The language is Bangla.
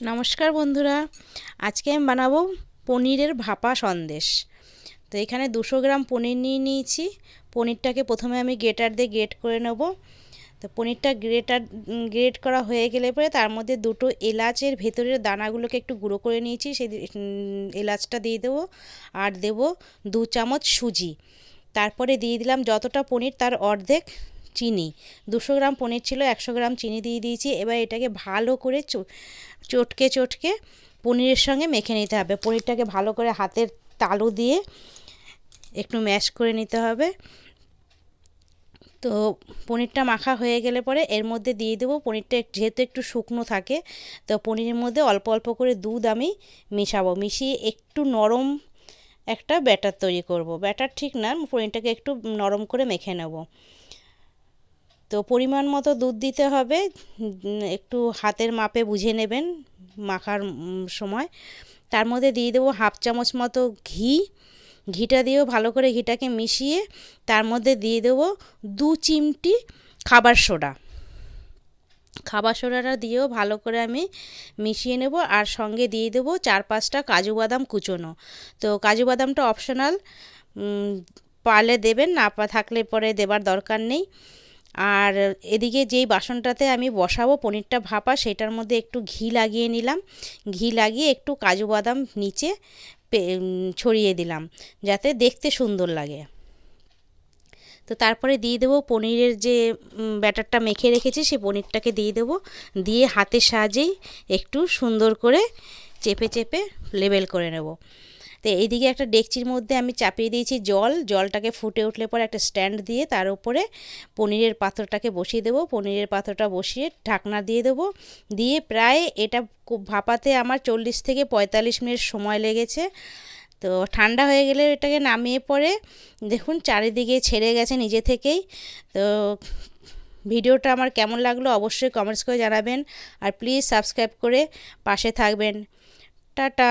নমস্কার বন্ধুরা, আজকে আমি বানাবো পনিরের ভাপা সন্দেশ। তো এখানে দুশো গ্রাম পনির নিয়ে নিয়েছি। পনিরটাকে প্রথমে আমি গ্রেটার দিয়ে গ্রেট করে নেব। তো পনিরটা গ্রেটার গ্রেট করা হয়ে গেলে পরে তার মধ্যে দুটো এলাচের ভেতরের দানাগুলোকে একটু গুঁড়ো করে নিয়েছি, সেই এলাচটা দিয়ে দেবো আর দেব দু চামচ সুজি। তারপরে দিয়ে দিলাম যতটা পনির তার অর্ধেক। চিনি। দুশো গ্রাম পনির ছিল, একশো গ্রাম চিনি দিয়ে দিয়েছি। এবার এটাকে ভালো করে চটকে চটকে পনিরের সঙ্গে মেখে নিতে হবে। পনিরটাকে ভালো করে হাতের তালু দিয়ে একটু ম্যাশ করে নিতে হবে। তো পনিরটা মাখা হয়ে গেলে পরে এর মধ্যে দিয়ে দেবো। পনিরটা যেহেতু একটু শুকনো থাকে, তো পনিরের মধ্যে অল্প অল্প করে দুধ আমি মেশাবো। মিশিয়ে একটু নরম একটা ব্যাটার তৈরি করব। ব্যাটার ঠিক না, পনিরটাকে একটু নরম করে মেখে নেব। তো পরিমাণ মতো দুধ দিতে হবে একটু হাতের মাপে বুঝে নেবেন মাখার সময়। তার মধ্যে দিয়ে দেবো হাফ চামচ মতো ঘি। ঘিটা দিয়েও ভালো করে ঘিটাকে মিশিয়ে তার মধ্যে দিয়ে দেবো দু চিমটি খাবার সোডা। খাবার সোডাটা দিয়েও ভালো করে আমি মিশিয়ে নেব আর সঙ্গে দিয়ে দেবো চার পাঁচটা কাজু বাদাম কুচোনো। তো কাজু বাদামটা অপশনাল পারলে দেবেন, না থাকলে পরে দেবার দরকার নেই। আর এদিকে যেই বাসনটাতে আমি বসাবো, পনিরটা ভাপা, সেটার মধ্যে একটু ঘি লাগিয়ে নিলাম। ঘি লাগিয়ে একটু কাজু বাদাম নিচে ছড়িয়ে দিলাম, যাতে দেখতে সুন্দর লাগে। তো তারপরে দিয়ে দেবো পনিরের যে ব্যাটারটা মেখে রেখেছি, সেই পনিরটাকে দিয়ে দেবো। দিয়ে হাতের সাহায্যেই একটু সুন্দর করে চেপে চেপে লেবেল করে নেব। তো এইদিকে একটা ডেকচির মধ্যে আমি চাপিয়ে দিয়েছি জল। জলটাকে ফুটে উঠলে পরে একটা স্ট্যান্ড দিয়ে তার উপরে পনিরের পাত্রটাকে বসিয়ে দেবো। পনিরের পাত্রটা বসিয়ে ঢাকনা দিয়ে দেবো। দিয়ে প্রায় এটা ভাপাতে আমার চল্লিশ থেকে পঁয়তাল্লিশ মিনিট সময় লেগেছে। তো ঠান্ডা হয়ে গেলে এটাকে নামিয়ে পরে দেখুন চারিদিকে ছেড়ে গেছে নিজে থেকেই। তো ভিডিওটা আমার কেমন লাগল অবশ্যই কমেন্টস করে জানাবেন। আর প্লিজ সাবস্ক্রাইব করে পাশে থাকবেন। টাটা!